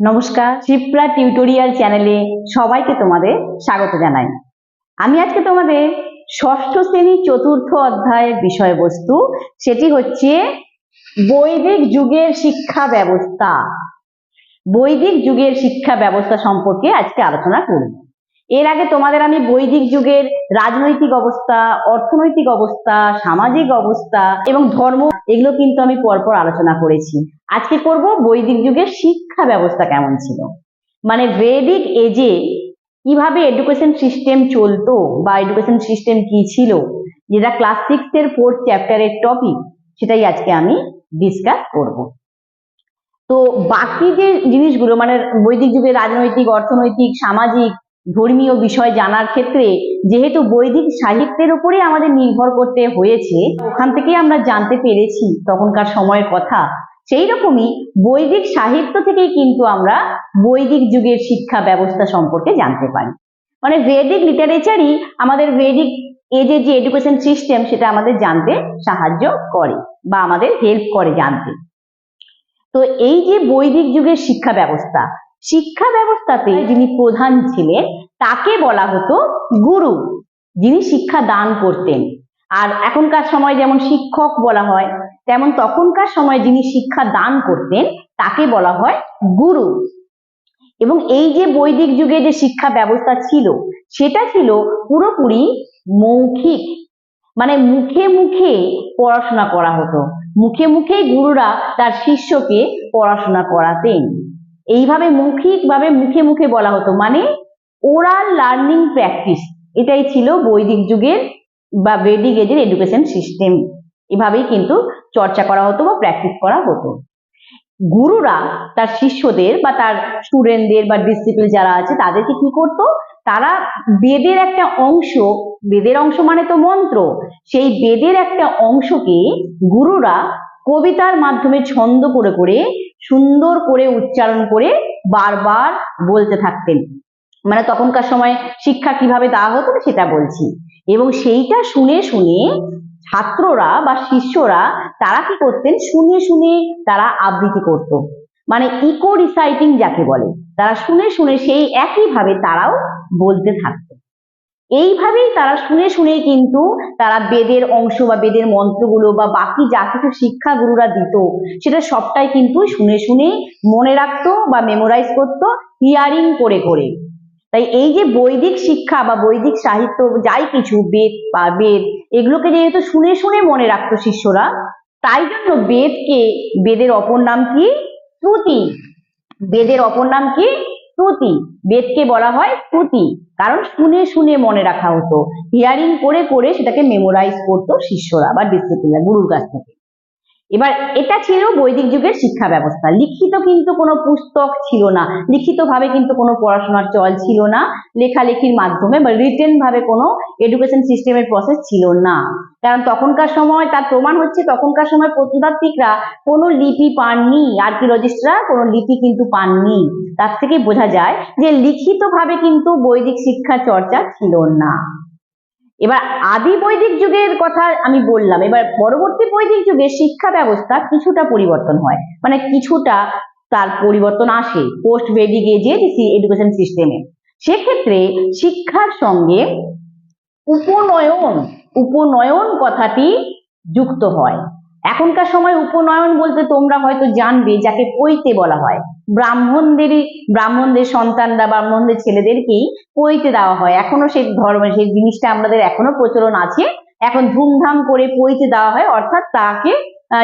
নমস্কার, শিপ্রা টিউটোরিয়াল চ্যানেলে সবাইকে তোমাদের স্বাগত জানাই। আমি আজকে তোমাদের ষষ্ঠ শ্রেণি চতুর্থ অধ্যায়ের বিষয়বস্তু, সেটি হচ্ছে বৈদিক যুগের শিক্ষা ব্যবস্থা। বৈদিক যুগের শিক্ষা ব্যবস্থা সম্পর্কে আজকে আলোচনা করব। এর আগে তোমাদের আমি বৈদিক যুগের রাজনৈতিক অবস্থা, অর্থনৈতিক অবস্থা, সামাজিক অবস্থা এবং ধর্ম, এগুলো কিন্তু আমি পরপর আলোচনা করেছি। আজকে করব বৈদিক যুগের শিক্ষা ব্যবস্থা কেমন ছিল? মানে ভেদিক এজে কীভাবে এডুকেশন সিস্টেম চলতো বা এডুকেশন সিস্টেম কি ছিল? যেটা ক্লাস সিক্স এর ফোর্থ চ্যাপ্টারের টপিক সেটাই আজকে আমি ডিসকাস করব। তো বাকি যে জিনিসগুলো মানে বৈদিক যুগের রাজনৈতিক, অর্থনৈতিক, সামাজিক ধর্মীয় বিষয় জানার ক্ষেত্রে যেহেতু বৈদিক সাহিত্যের উপরেই আমাদের নির্ভর করতে হয়েছে, ওখান থেকেই আমরা জানতে পেরেছি তখনকার সময়ের কথা। সেই রকমই বৈদিক সাহিত্য থেকেই কিন্তু আমরা বৈদিক যুগের শিক্ষা ব্যবস্থা সম্পর্কে জানতে পারি। মানে ভেদিক লিটারেচারই আমাদের ভেদিক এজে যে এডুকেশন সিস্টেম সেটা আমাদের জানতে সাহায্য করে বা আমাদের হেল্প করে জানতে। তো এই যে বৈদিক যুগের শিক্ষা ব্যবস্থা শিক্ষা ব্যবস্থাতে যিনি প্রধান ছিলেন, তাকে বলা হতো গুরু। যিনি শিক্ষা দান করতেন। আর এখনকার সময় যেমন শিক্ষক বলা হয়, তেমন তখনকার সময় যিনি শিক্ষা দান করতেন, তাকে বলা হয় গুরু। এবং এই যে বৈদিক যুগে যে শিক্ষা ব্যবস্থা ছিল, সেটা ছিল পুরোপুরি মৌখিক। মানে মুখে মুখে পড়াশোনা করা হতো। মুখে মুখে গুরুরা তার শিষ্যকে পড়াশোনা করাতেন। এইভাবে মৌখিকভাবে মুখে মুখে বলা হতো। মানে ওরাল লার্নিং প্র্যাকটিস এটাই ছিল বৈদিক যুগের বা বেদিক এজের এডুকেশন সিস্টেম এভাবেই কিন্তু চর্চা করা হতো বা প্র্যাকটিস করা হতো। গুরুরা তার শিষ্যদের বা তার স্টুডেন্টদের বা ডিসিপ্লিন যারা আছে, তাদেরকে কি করতো? তারা বেদের একটা অংশ, বেদের অংশ মানে তো মন্ত্র, সেই বেদের একটা অংশকে গুরুরা কবিতার মাধ্যমে ছন্দ করে করে, সুন্দর করে উচ্চারণ করে বারবার বলতে থাকতেন। মানে তখনকার সময় শিক্ষা কীভাবে দেওয়া হতো সেটা বলছি। এবং সেইটা শুনে শুনে ছাত্ররা বা শিষ্যরা তারা কি করতেন? শুনে শুনে তারা আবৃত্তি করত। মানে ইকো রিসাইটিং যাকে বলে, তারা শুনে শুনে সেই একইভাবে তারাও বলতে থাকতো। এইভাবেই তারা শুনে শুনেই কিন্তু তারা বেদের অংশ বা বেদের মন্ত্রগুলো বা বাকি যা কিছু শিক্ষা গুরুরা দিত, সেটা সবটাই কিন্তু শুনে শুনে মনে রাখতো বা মেমোরাইজ করতো হিয়ারিং করে করে। তাই এই যে বৈদিক শিক্ষা বা বৈদিক সাহিত্য যাই কিছু বেদ বা বেদ, এগুলোকে যেহেতু শুনে শুনে মনে রাখতো শিষ্যরা, তাই জন্য বেদকে, বেদের অপর নাম কি? শ্রুতি। বেদের অপর নাম কি? শ্রুতি। বেদকে বলা হয় শ্রুতি। কারণ শুনে শুনে মনে রাখা হতো। হিয়ারিং করে করে সেটাকে মেমোরাইজ করতো শিষ্যরা বা ডিসিপ্লিনার গুরুর কাছ থেকে। এবার এটা ছিল বৈদিক যুগের শিক্ষা ব্যবস্থা। লিখিত কিন্তু কোনো পুস্তক ছিল না। লিখিত ভাবে কিন্তু কোনো পড়াশোনার চল ছিল না। লেখালেখির মাধ্যমে বা রিটেন ভাবে কোনো এডুকেশন সিস্টেমের প্রসেস ছিল না। কারণ তখনকার সময়, তার প্রমাণ হচ্ছে তখনকার সময় প্রত্নতাত্ত্বিকরা কোনো লিপি পাননি আর্কিওলজিস্টরা কোনো লিপি কিন্তু পাননি। তার থেকে বোঝা যায় যে লিখিত ভাবে কিন্তু বৈদিক শিক্ষা চর্চা ছিল না। এবার আদি বৈদিক যুগের কথা আমি বললাম, এবার পরবর্তী বৈদিক যুগে শিক্ষা ব্যবস্থা কিছুটা পরিবর্তন হয়। মানে কিছুটা তার পরিবর্তন আসে পোস্ট বৈদিক এজে এডুকেশন সিস্টেমে সেক্ষেত্রে শিক্ষার সঙ্গে উপনয়ন উপনয়ন কথাটি যুক্ত হয়। এখনকার সময় উপনয়ন বলতে তোমরা হয়তো জানবে, যাকে পৈতে বলা হয়। ব্রাহ্মণদেরই, ব্রাহ্মণদের সন্তানরা, ব্রাহ্মণদের ছেলেদেরকেই পৈতে দেওয়া হয়। এখনও সেই ধর্ম সেই জিনিসটা আমাদের এখনও প্রচলন আছে। এখন ধুমধাম করে পৈতে দেওয়া হয়, অর্থাৎ তাকে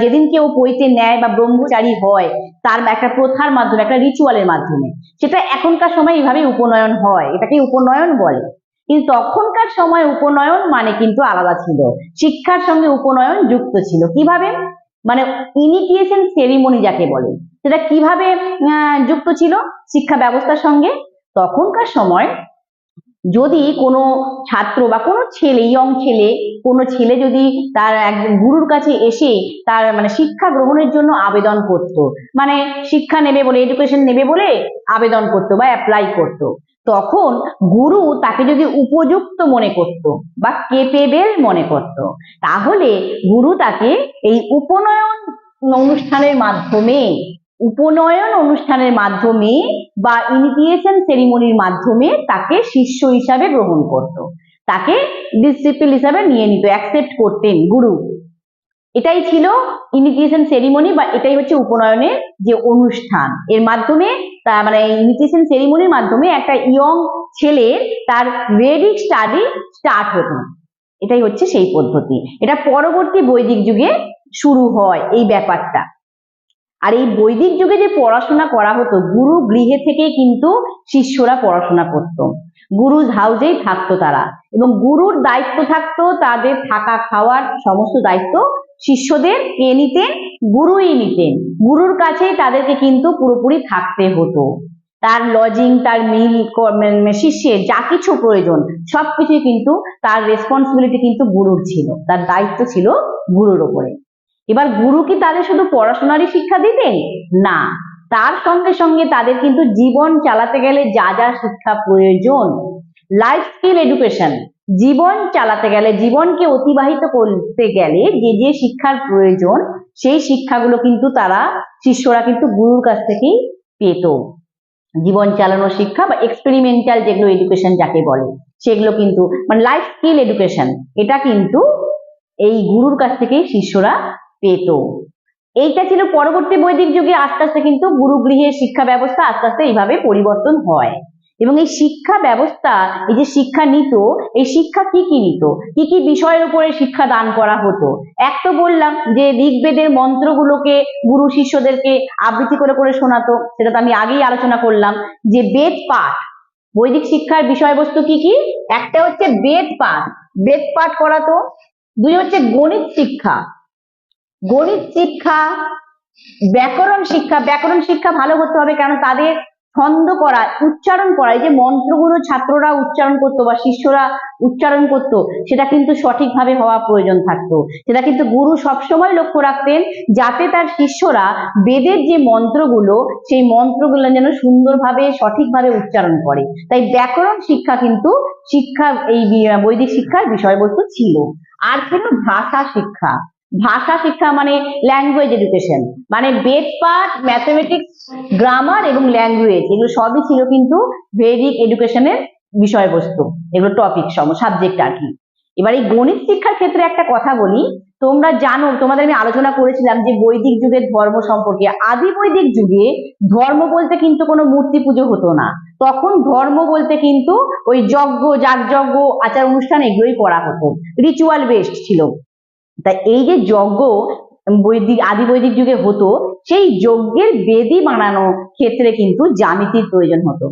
যেদিন কেউ পৈতে নেয় বা ব্রহ্মচারী হয়, তার একটা প্রথার মাধ্যমে, একটা রিচুয়ালের মাধ্যমে। সেটা এখনকার সময় এইভাবে উপনয়ন হয়। এটাকে উপনয়ন বলে। কিন্তু তখনকার সময় উপনয়ন মানে কিন্তু আলাদা ছিল। শিক্ষার সঙ্গে উপনয়ন যুক্ত ছিল। কীভাবে? মানে ইনিটিয়েশন সেরিমনি যাকে বলে। সেটা কীভাবে যুক্ত ছিল? শিক্ষা ব্যবস্থার সঙ্গে। তখনকার সময় যদি কোনো ছাত্র বা কোনো ছেলে ইয়ং ছেলে, কোনো ছেলে যদি তার একজন গুরুর কাছে এসে তার মানে শিক্ষা গ্রহণের জন্য আবেদন করত মানে শিক্ষা নেবে বলে এডুকেশন নেবে বলে আবেদন করতো বা অ্যাপ্লাই করত, তখন গুরু তাকে যদি উপযুক্ত মনে করত বা কেপেবেল মনে করত, তাহলে গুরু তাকে এই উপনয়ন অনুষ্ঠানের মাধ্যমে, উপনয়ন অনুষ্ঠানের মাধ্যমে বা ইনিটিয়েশন সেরিমনির মাধ্যমে তাকে শিষ্য হিসাবে গ্রহণ করত। তাকে ডিসিপ্লিন হিসাবে নিয়ে নিত অ্যাকসেপ্ট করতেন গুরু। এটাই ছিল ইনিটিয়েশন সেরিমনি বা এটাই হচ্ছে উপনয়নের যে অনুষ্ঠান। এর মাধ্যমে তা মানে ইনিটিয়েশন সেরিমনির মাধ্যমে একটা ইয়ং ছেলে তার ভেদিক স্টাডি স্টার্ট হতো। এটাই হচ্ছে সেই পদ্ধতি। এটা পরবর্তী বৈদিক যুগে শুরু হয় এই ব্যাপারটা। আর এই বৈদিক যুগে যে পড়াশোনা করা হতো, গুরু গৃহে থেকেই কিন্তু শিষ্যরা পড়াশোনা করতো। গুরুজ হাউজেই থাকতো তারা এবং গুরুর দায়িত্ব থাকতো তাদের থাকা খাওয়ার সমস্ত দায়িত্ব শিষ্যদের কে নিতেন? গুরুই নিতেন। গুরুর কাছেই তাদেরকে কিন্তু পুরোপুরি থাকতে হতো। তার লজিং তার মিল শিষ্যের যা কিছু প্রয়োজন, সবকিছুই কিন্তু তার রেসপন্সিবিলিটি কিন্তু গুরুর ছিল। তার দায়িত্ব ছিল গুরুর ওপরে। এবার গুরু কি তাদের শুধু পড়াশোনারই শিক্ষা দিতেন? না। তার সঙ্গে সঙ্গে তাদের কিন্তু জীবন চালাতে গেলে যা যা শিক্ষা প্রয়োজন। লাইফ স্কিল এডুকেশন জীবন চালাতে গেলে, জীবনকে অতিবাহিত করতে গেলে যে যে শিক্ষার প্রয়োজন, সেই শিক্ষাগুলো কিন্তু তারা, শিষ্যরা কিন্তু গুরুর কাছ থেকেই পেত। জীবন চালানোর শিক্ষা বা এক্সপেরিমেন্টাল যেগুলো এডুকেশন যাকে বলে, সেগুলো কিন্তু মানে লাইফ স্কিল এডুকেশন এটা কিন্তু এই গুরুর কাছ থেকেই শিষ্যরা পেত। এইটা ছিল পরবর্তী বৈদিক যুগে আস্তে আস্তে কিন্তু গুরুগৃহের শিক্ষা ব্যবস্থা আস্তে আস্তে এইভাবে পরিবর্তন হয়। এবং এই শিক্ষা ব্যবস্থা, এই যে শিক্ষা নিত, এই শিক্ষা কি কি নিত? কি কি বিষয়ের উপরে শিক্ষা দান করা হতো? এক তো বললাম যে ঋগ্বেদের মন্ত্রগুলোকে গুরু শিষ্যদেরকে আবৃত্তি করে করে শোনাতো, সেটা তো আমি আগেই আলোচনা করলাম। যে বেদ পাঠ, বৈদিক শিক্ষার বিষয়বস্তু কি কি? একটা হচ্ছে বেদ পাঠ। বেদ পাঠ করাতো দুই হচ্ছে গণিত শিক্ষা। গণিত শিক্ষা, ব্যাকরণ শিক্ষা ব্যাকরণ শিক্ষা ভালো করতে হবে কারণ তাদের ছন্দ করা, উচ্চারণ করা, এই যে মন্ত্রগুলো ছাত্ররা উচ্চারণ করতো বা শিষ্যরা উচ্চারণ করত, সেটা কিন্তু সঠিকভাবে হওয়া প্রয়োজন থাকতো। সেটা কিন্তু গুরু সবসময় লক্ষ্য রাখতেন যাতে তার শিষ্যরা বেদের যে মন্ত্রগুলো, সেই মন্ত্রগুলো যেন সুন্দরভাবে, সঠিকভাবে উচ্চারণ করে। তাই ব্যাকরণ শিক্ষা কিন্তু শিক্ষা, এই বৈদিক শিক্ষার বিষয়বস্তু ছিল। আর ছিল ভাষা শিক্ষা। ভাষা, শিক্ষা মানে ল্যাঙ্গুয়েজ এডুকেশন মানে বেদ, পাঠ ম্যাথমেটিক্স গ্রামার এবং ল্যাঙ্গুয়েজ এগুলো সবই ছিল কিন্তু ভেদিক এডুকেশনের বিষয়বস্তু। এগুলো টপিক সম সাবজেক্ট আর কি। এবার এই গণিত শিক্ষার ক্ষেত্রে একটা কথা বলি। তোমরা জানো, তোমাদের আমি আলোচনা করেছিলাম যে বৈদিক যুগের ধর্ম সম্পর্কে। আদি বৈদিক যুগে ধর্ম বলতে কিন্তু কোনো মূর্তি পুজো হতো না। তখন ধর্ম বলতে কিন্তু ওই যজ্ঞ, যাগযজ্ঞ, আচার অনুষ্ঠান এগুলোই করা হতো। রিচুয়াল বেসড ছিল। তা এই যে যজ্ঞ বৈদিক, আদি বৈদিক যুগে হতো, সেই যজ্ঞের বেদি বানানো ক্ষেত্রে কিন্তু জ্যামিতির প্রয়োজন হতো।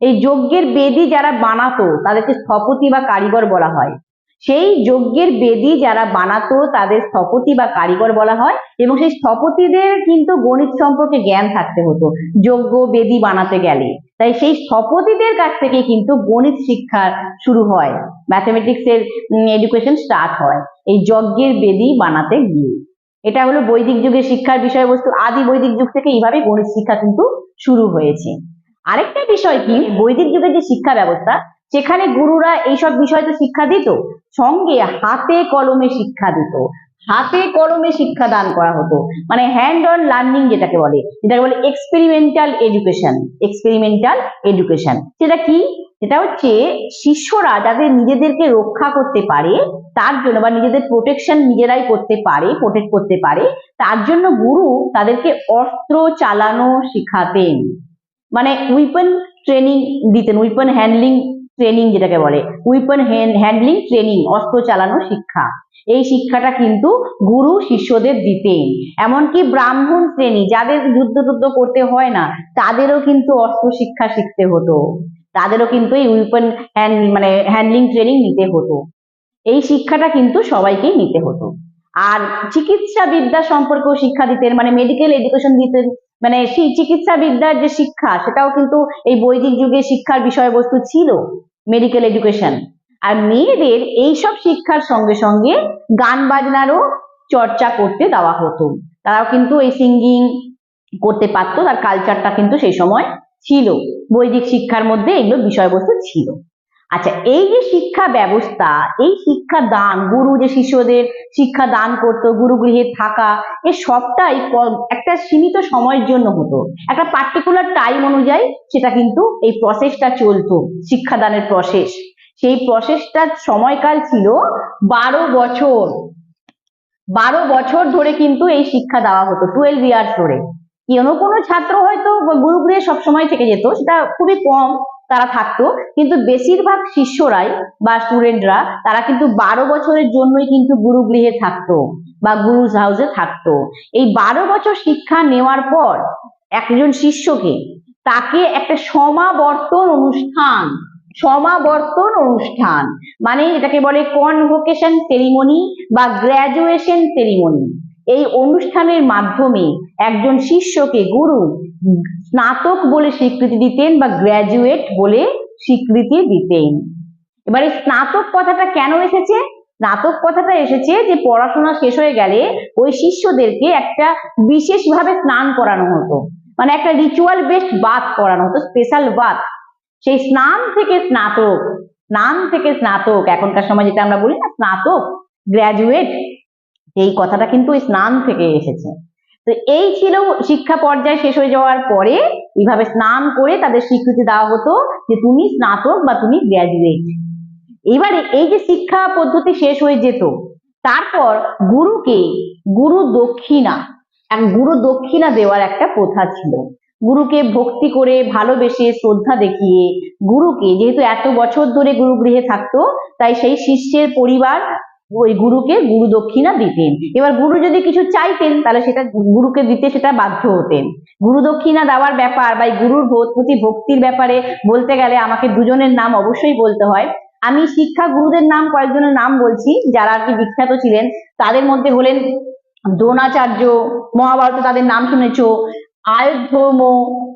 এই যজ্ঞের বেদি যারা বানাতো, তাদেরকে স্থপতি বা কারিগর বলা হয়। সেই যজ্ঞের বেদি যারা বানাতো, তাদের স্থপতি বা কারিগর বলা হয় এবং সেই স্থপতিদের কিন্তু গণিত সম্পর্কে জ্ঞান থাকতে হতো। যজ্ঞ বেদি বানাতে গেলে। তাই সেই স্থপতিদের কাছ থেকে কিন্তু গণিত শিক্ষা শুরু হয়। ম্যাথমেটিক্স এর এডুকেশন স্টার্ট হয়। এই যজ্ঞের বেদি বানাতে গিয়ে। এটা হলো বৈদিক যুগের শিক্ষার বিষয়বস্তু। আদি বৈদিক যুগ থেকে এইভাবে গণিত শিক্ষা কিন্তু শুরু হয়েছে। আরেকটা বিষয় কি? বৈদিক যুগের যে শিক্ষা ব্যবস্থা সেখানে গুরুরা এইসব বিষয় তো শিক্ষা দিত সঙ্গে হাতে কলমে শিক্ষা দিত। হাতে কলমে শিক্ষা দান করা হতো। মানে হ্যান্ড অন লার্নিং যেটাকে বলে। যেটাকে বলে এক্সপেরিমেন্টাল এডুকেশন এক্সপেরিমেন্টাল এডুকেশন সেটা কি? সেটা হচ্ছে শিষ্যরা যাতে নিজেদেরকে রক্ষা করতে পারে, তার জন্য বা নিজেদের প্রোটেকশন নিজেরাই করতে পারে প্রোটেক্ট করতে পারে, তার জন্য গুরু তাদেরকে অস্ত্র চালানো শিখাতেন। মানে উইপন ট্রেনিং দিতেন উইপন হ্যান্ডলিং ট্রেনিং যেটাকে বলে উইপন হ্যান্ডলিং ট্রেনিং অস্ত্র চালানো শিক্ষা। এই শিক্ষাটা কিন্তু গুরু শিষ্যদের দিতেন এমনকি ব্রাহ্মণ শ্রেণি, যাদের যুদ্ধ টুদ্ধ করতে হয় না, তাদেরও কিন্তু অস্ত্র শিক্ষা শিখতে হতো। তাদেরও কিন্তু এই উইপন মানে হ্যান্ডলিং ট্রেনিং নিতে হতো। এই শিক্ষাটা কিন্তু সবাইকেই নিতে হতো। আর চিকিৎসা বিদ্যা সম্পর্কেও শিক্ষা দিতেন মানে মেডিকেল এডুকেশন দিতেন মানে সেই চিকিৎসা বিদ্যার যে শিক্ষা, সেটাও কিন্তু এই বৈদিক যুগে শিক্ষার বিষয়বস্তু ছিল। মেডিকেল এডুকেশন আর মেয়েদের এইসব শিক্ষার সঙ্গে সঙ্গে গান বাজনারও চর্চা করতে দেওয়া হতো। তারাও কিন্তু এই সিঙ্গিং করতে পারতো, তার কালচারটা কিন্তু সেই সময় ছিল। বৈদিক শিক্ষার মধ্যে এগুলো বিষয়বস্তু ছিল। আচ্ছা এই যে শিক্ষা ব্যবস্থা, এই শিক্ষা দান, গুরু যে শিষ্যদের শিক্ষা দান করতো, গুরু গৃহে থাকা, এ সবটাই একটা সীমিত সময়ের জন্য হতো। একটা পার্টিকুলার টাইম অনুযায়ী সেটা কিন্তু এই প্রসেসটা চলতো, শিক্ষাদানের প্রসেস সেই প্রসেসটার সময়কাল ছিল বারো বছর। বারো বছর ধরে কিন্তু এই শিক্ষা দেওয়া হতো টুয়েলভ ইয়ার্স ধরে। কোনো কোনো ছাত্র হয়তো গুরুগৃহে সবসময় থেকে যেত, সেটা খুবই কম। তারা থাকতো। কিন্তু বেশিরভাগ শিষ্যরাই বা স্টুডেন্টরা তারা কিন্তু বারো বছরের জন্যই কিন্তু গুরুগৃহে থাকতো বা গুরুজ হাউসে থাকতো। এই বারো বছর শিক্ষা নেওয়ার পর একজন শিষ্যকে তাকে একটা সমাবর্তন অনুষ্ঠান সমাবর্তন অনুষ্ঠান মানে এটাকে বলে কনভোকেশন সেরিমনি বা গ্র্যাজুয়েশন সেরিমনি এই অনুষ্ঠানের মাধ্যমে একজন শিষ্যকে গুরু স্নাতক বলে স্বীকৃতি দিতেন বা গ্র্যাজুয়েট বলে স্বীকৃতি দিতেন। এবারে স্নাতক কথাটা কেন এসেছে? স্নাতক কথাটা এসেছে যে পড়াশোনা শেষ হয়ে গেলে ওই শিষ্যদেরকে একটা বিশেষভাবে স্নান করানো হতো। মানে একটা রিচুয়াল বেসড বাথ করানো হতো স্পেশাল বাথ সেই স্নান থেকে স্নাতক, স্নান থেকে স্নাতক, এখনকার সময় যেটা আমরা বলি না, স্নাতক গ্র্যাজুয়েট এই কথাটা কিন্তু ওই স্নান থেকে এসেছে। তো এই ছিল শিক্ষা পর্যায় শেষ হয়ে যাওয়ার পরে এইভাবে স্নান করে তাদের স্বীকৃতি দেওয়া হতো যে তুমি স্নাতক বা তুমি গ্র্যাজুয়েট এবারে এই যে শিক্ষা পদ্ধতি শেষ হয়ে যেত, তারপর গুরুকে গুরু দক্ষিণা এক গুরু দক্ষিণা দেওয়ার একটা প্রথা ছিল। গুরুকে ভক্তি করে, ভালোবেসে, শ্রদ্ধা দেখিয়ে, গুরুকে যেহেতু এত বছর ধরে গুরু গৃহে থাকতো, তাই সেই শিষ্যের পরিবার ওই গুরুকে গুরু দক্ষিণা দিতেন। এবার গুরু যদি কিছু চাইতেন তাহলে সেটা গুরুকে দিতে সেটা বাধ্য হতেন। গুরু দক্ষিণা দেওয়ার ব্যাপার বা গুরুর প্রতি ভক্তির ব্যাপারে বলতে গেলে আমাকে দুজনের নাম অবশ্যই বলতে হয়। আমি শিক্ষা গুরুদের নাম কয়েকজনের নাম বলছি যারা আর কি বিখ্যাত ছিলেন তাদের মধ্যে হলেন দ্রোণাচার্য মহাভারত তাদের নাম শুনেছো আয়ুধর্ম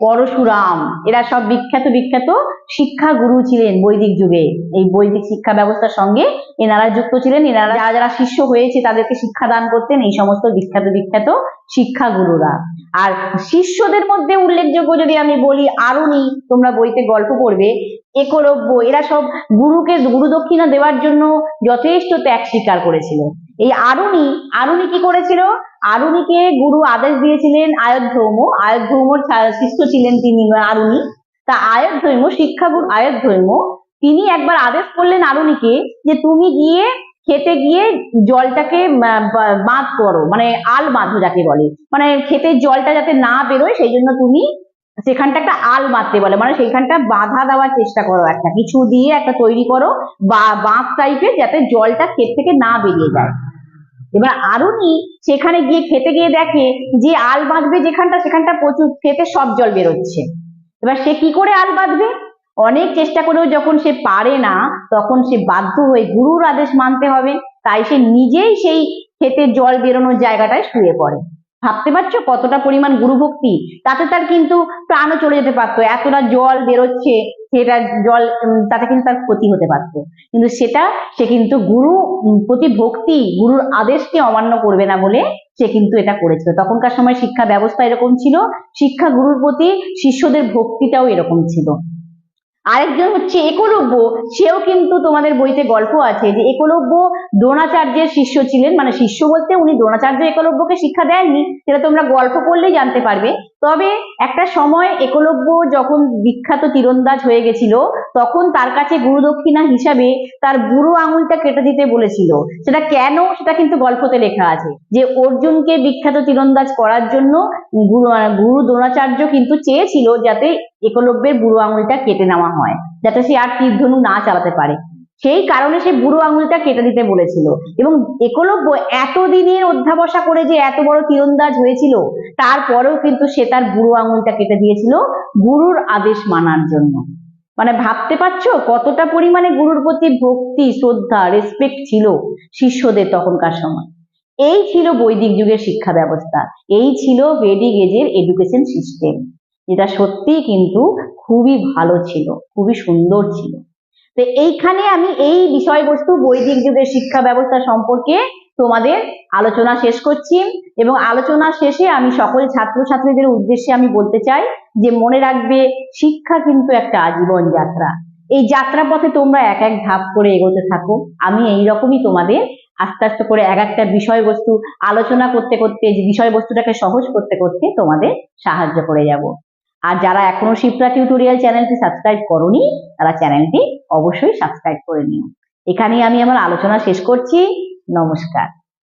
পরশুরাম। এরা সব বিখ্যাত বিখ্যাত শিক্ষা গুরু ছিলেন বৈদিক যুগে। এই বৈদিক শিক্ষা ব্যবস্থার সঙ্গে এনারা যুক্ত ছিলেন। এনারা যারা যারা শিষ্য হয়েছে তাদেরকে শিক্ষা দান করতেন এই সমস্ত বিখ্যাত বিখ্যাত শিক্ষা গুরুরা। আর শিষ্যদের মধ্যে উল্লেখযোগ্য যদি আমি বলি আরুনি তোমরা বইতে গল্প পড়বে, একলব্য, এরা সব গুরুকে গুরু দক্ষিণা দেওয়ার জন্য যথেষ্ট ত্যাগ স্বীকার করেছিল। এই আরুনি আরুনি কি করেছিল? আরুনিকে গুরু আদেশ দিয়েছিলেন আয়োধ্যৌম আয়োধ্যৌমর শিষ্য ছিলেন তিনি আরুনি তা আয়োধ্যৈম শিক্ষাগুরু আয়োধ্যৈম তিনি একবার আদেশ করলেন আরুনিকে যে তুমি গিয়ে খেতে গিয়ে জলটাকে বাঁধ করো মানে আল বাঁধো যাকে বলে। মানে ক্ষেতের জলটা যাতে না বেরোয়, সেই জন্য তুমি সেখানটা একটা আল বাঁধতে বলে। মানে সেইখানটা বাধা দেওয়ার চেষ্টা করো একটা। কিছু দিয়ে একটা তৈরি করো, বা, বাঁধ টাইপের যাতে জলটা ক্ষেত থেকে না বেরিয়ে যায়। এবার আরুনি সেখানে গিয়ে খেতে গিয়ে দেখে যে আল বাঁধবে যেখানটা, সেখানটা প্রচুর খেতে সব জল বেরোচ্ছে। এবার সে কি করে আল বাঁধবে? অনেক চেষ্টা করেও যখন সে পারে না, তখন সে বাধ্য হয়ে গুরুর আদেশ মানতে হবে। তাই সে নিজেই সেই খেতে জল বেরোনোর জায়গাটায় শুয়ে পড়ে। ভাবতে পারছ? কতটা পরিমাণ গুরু ভক্তি তাতে তার কিন্তু প্রাণও চলে যেতে পারতো। এতটা জল বেরোচ্ছে, সেটা জল তাতে কিন্তু তার ক্ষতি হতে পারতো। কিন্তু সেটা সে কিন্তু গুরু প্রতি ভক্তি, গুরুর আদেশকে অমান্য করবে না বলে সে কিন্তু এটা করেছিল। তখনকার সময় শিক্ষা ব্যবস্থা এরকম ছিল। শিক্ষা গুরুর প্রতি শিষ্যদের ভক্তিটাও এরকম ছিল। আরেকজন হচ্ছে একলব্য, সেও কিন্তু তোমাদের বইতে গল্প আছে যে একলব্য দ্রোণাচার্যের শিষ্য ছিলেন। মানে শিষ্য বলতে উনি দ্রোণাচার্য একলব্যকে শিক্ষা দেননি, সেটা তোমরা গল্প করলেই জানতে পারবে। তবে একটা সময় একলব্য যখন বিখ্যাত তীরন্দাজ হয়ে গেছিল তখন তার কাছে গুরু দক্ষিণা হিসাবে তার বুড়ো আঙুলটা কেটে দিতে বলেছিল। সেটা কেন? সেটা কিন্তু গল্পতে লেখা আছে। যে অর্জুনকে বিখ্যাত তীরন্দাজ করার জন্য গুরু গুরু দ্রোণাচার্য কিন্তু চেয়েছিল যাতে একলব্যের বুড়ো আঙুলটা কেটে নেওয়া হয়, যাতে সে আর তীর ধনু না চালাতে পারে। সেই কারণে সে বুড়ো আঙুলটা কেটে দিতে বলেছিল। এবং একলব্য এতদিনের অধ্যাবসা করে যে এত বড় তীরন্দাজ হয়েছিল, তারপরেও কিন্তু সে তার বুড়ো আঙুলটা কেটে দিয়েছিল গুরুর আদেশ মানার জন্য। মানে ভাবতে পারছ? কতটা পরিমাণে গুরুর প্রতি ভক্তি, শ্রদ্ধা রেসপেক্ট ছিল শিষ্যদের তখনকার সময়? এই ছিল বৈদিক যুগের শিক্ষা ব্যবস্থা। এই ছিল বেডিক এজের এডুকেশন সিস্টেম যেটা সত্যিই কিন্তু খুবই ভালো ছিল, খুবই সুন্দর ছিল। তো এইখানে আমি এই বিষয়বস্তু বৈদিক যুগের শিক্ষা ব্যবস্থা সম্পর্কে তোমাদের আলোচনা শেষ করছি এবং আলোচনা শেষে আমি সকল ছাত্রছাত্রীদের উদ্দেশ্যে আমি বলতে চাই যে মনে রাখবে, শিক্ষা কিন্তু একটা আজীবন যাত্রা। এই যাত্রা পথে তোমরা এক এক ধাপ করে এগোতে থাকো। আমি এই রকমই তোমাদের আস্তে আস্তে করে এক একটা বিষয়বস্তু আলোচনা করতে করতে, যে বিষয়বস্তুটাকে সহজ করতে করতে তোমাদের সাহায্য করে যাব। আর যারা এখনও শিপ্রা টিউটোরিয়াল চ্যানেলটি সাবস্ক্রাইব করনি, তারা চ্যানেলটি অবশ্যই সাবস্ক্রাইব করে নিও। এখানেই আমি আমার আলোচনা শেষ করছি। নমস্কার